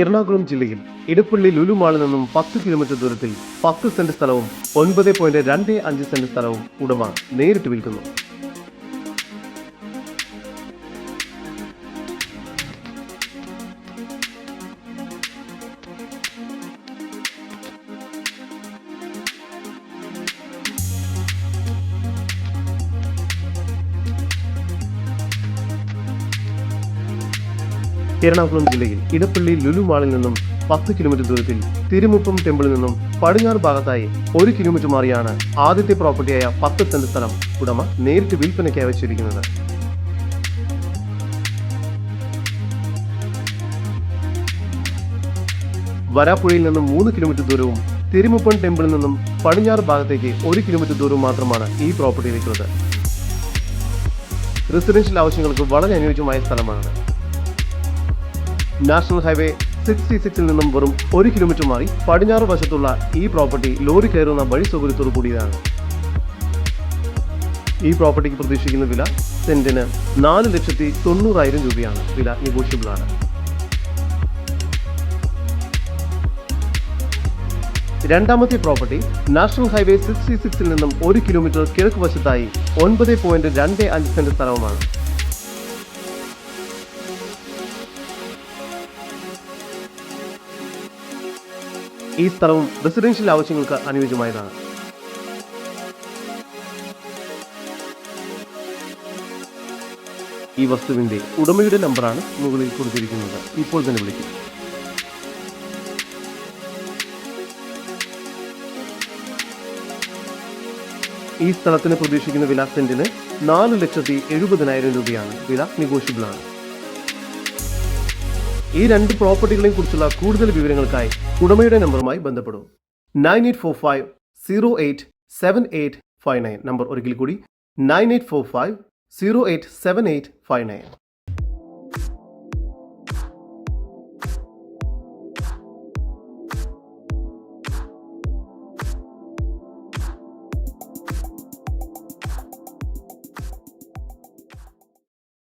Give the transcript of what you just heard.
എറണാകുളം ജില്ലയിൽ ഇടപ്പള്ളി ലുലുമാളിൽ നിന്നും പത്ത് കിലോമീറ്റർ ദൂരത്തിൽ പത്ത് സെന്റ് സ്ഥലവും ഒൻപത് പോയിന്റ് രണ്ട് അഞ്ച് സെന്റ് സ്ഥലവും ഉടമ നേരിട്ട് വിൽക്കുന്നു. എറണാകുളം ജില്ലയിൽ ഇടപ്പള്ളി ലുലു മാളിൽ നിന്നും പത്ത് കിലോമീറ്റർ ദൂരത്തിൽ തിരുമുപ്പം ടെമ്പിളിൽ നിന്നും പടിഞ്ഞാറ് ഭാഗത്തായി ഒരു കിലോമീറ്റർ മാറിയാണ് ആദ്യത്തെ പ്രോപ്പർട്ടിയായ പത്ത് സെന്റ് സ്ഥലം ഉടമ നേരിട്ട് വിൽപ്പനയ്ക്കായി വെച്ചിരിക്കുന്നത്. വരാപ്പുഴയിൽ നിന്നും മൂന്ന് കിലോമീറ്റർ ദൂരവും തിരുമുപ്പൻ ടെമ്പിളിൽ നിന്നും പടിഞ്ഞാറ് ഭാഗത്തേക്ക് ഒരു കിലോമീറ്റർ ദൂരവും മാത്രമാണ് ഈ പ്രോപ്പർട്ടിയിലേക്കുള്ളത് റെസിഡൻഷ്യൽ ആവശ്യങ്ങൾക്ക് വളരെ അനുയോജ്യമായ സ്ഥലമാണ്. നാഷണൽ ഹൈവേ സിക്സ്റ്റി സിക്സിൽ നിന്നും വെറും ഒരു കിലോമീറ്റർ മാറി പടിഞ്ഞാറ് വശത്തുള്ള ഈ പ്രോപ്പർട്ടി ലോറി കയറുന്ന വഴി സൗകര്യത്തോടു കൂടിയതാണ്. ഈ പ്രോപ്പർട്ടിക്ക് പ്രതീക്ഷിക്കുന്ന വില സെന്റിന് നാല് ലക്ഷത്തി തൊണ്ണൂറായിരം രൂപയാണ്. വില നെഗോഷ്യബിൾ ആണ്. രണ്ടാമത്തെ പ്രോപ്പർട്ടി നാഷണൽ ഹൈവേ സിക്സ്റ്റി സിക്സിൽ നിന്നും ഒരു കിലോമീറ്റർ കിഴക്ക് വശത്തായി ഒൻപത് പോയിന്റ് രണ്ട് അഞ്ച് സെന്റ് സ്ഥലവുമാണ്. ഈ സ്ഥലവും റെസിഡൻഷ്യൽ ആവശ്യങ്ങൾക്ക് അനുയോജ്യമായതാണ്. ഈ വസ്തുവിന്റെ ഉടമയുടെ നമ്പറാണ് മുകളിൽ കൊടുത്തിരിക്കുന്നത്. ഇപ്പോൾ തന്നെ വിളിക്കും. ഈ സ്ഥലത്തിന് പ്രതീക്ഷിക്കുന്ന വില സെന്റിന് നാല് ലക്ഷത്തി എഴുപതിനായിരം രൂപയാണ്. വില നെഗോഷ്യബിൾ ആണ്. ഈ രണ്ട് പ്രോപ്പർട്ടികളെയും കുറിച്ചുള്ള കൂടുതൽ വിവരങ്ങൾക്കായി ഉടമയുടെ നമ്പറുമായി ബന്ധപ്പെടും. Nine eight four five zero eight seven eight five nine. Number ഒരിക്കൽ കൂടി. Nine eight four five zero eight seven eight five nine.